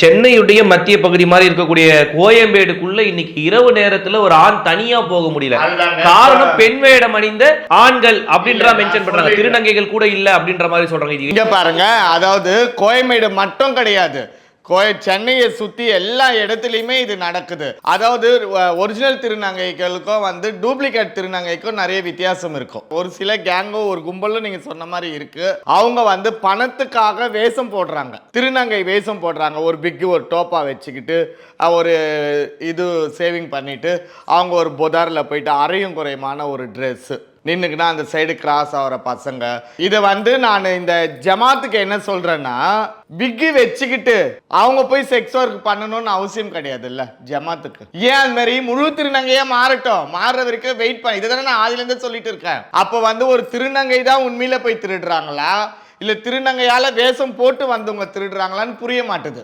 சென்னையுடைய மத்திய பகுதி மாதிரி இருக்கக்கூடிய கோயம்பேடுக்குள்ள இன்னைக்கு இரவு நேரத்துல ஒரு ஆண் தனியா போக முடியல. காரணம் பெண் வேடம் அணிந்த ஆண்கள் அப்படின்ற மென்ஷன் பண்றாங்க. திருநங்கைகள் கூட இல்ல அப்படின்ற மாதிரி சொல்றாங்க இது. இங்க பாருங்க அதாவது கோயம்பேடு மட்டும் கிடையாது. கோய சென்னையை சுற்றி எல்லா இடத்துலையுமே இது நடக்குது. அதாவது ஒரிஜினல் திருநங்கைகளுக்கும் வந்து டூப்ளிகேட் திருநங்கைக்கும் நிறைய வித்தியாசம் இருக்கும். ஒரு சில கேங்கோ ஒரு கும்பலும் நீங்கள் சொன்ன மாதிரி இருக்கு. அவங்க வந்து பணத்துக்காக வேஷம் போடுறாங்க. திருநங்கை வேஷம் போடுறாங்க. ஒரு பிக்கு ஒரு டோப்பா வச்சுக்கிட்டு ஒரு இது சேவிங் பண்ணிட்டு அவங்க ஒரு புதாரில் போயிட்டு அரையும் குறையுமான ஒரு ட்ரெஸ்ஸு நின்றுக்குன்னா அந்த சைடு கிராஸ் ஆகிற பசங்க. இதை வந்து நான் இந்த ஜமாத்துக்கு என்ன சொல்றேன்னா பிக்கி வச்சுக்கிட்டு அவங்க போய் செக்ஸ் ஒர்க் பண்ணணும்னு அவசியம் கிடையாதுல்ல ஜமாத்துக்கு. ஏன் அது மாதிரி? முழு திருநங்கையா மாறட்டும். மாறுற வரைக்கும் வெயிட் பண்ண. இதை தானே நான் ஆதில இருந்தே சொல்லிட்டு இருக்கேன். அப்போ வந்து ஒரு திருநங்கை தான் உண்மையில போய் திருடுறாங்களா? இல்ல திருநங்கையால வேஷம் போட்டு வந்தவங்க திருடுறாங்களான்னு புரிய மாட்டுது.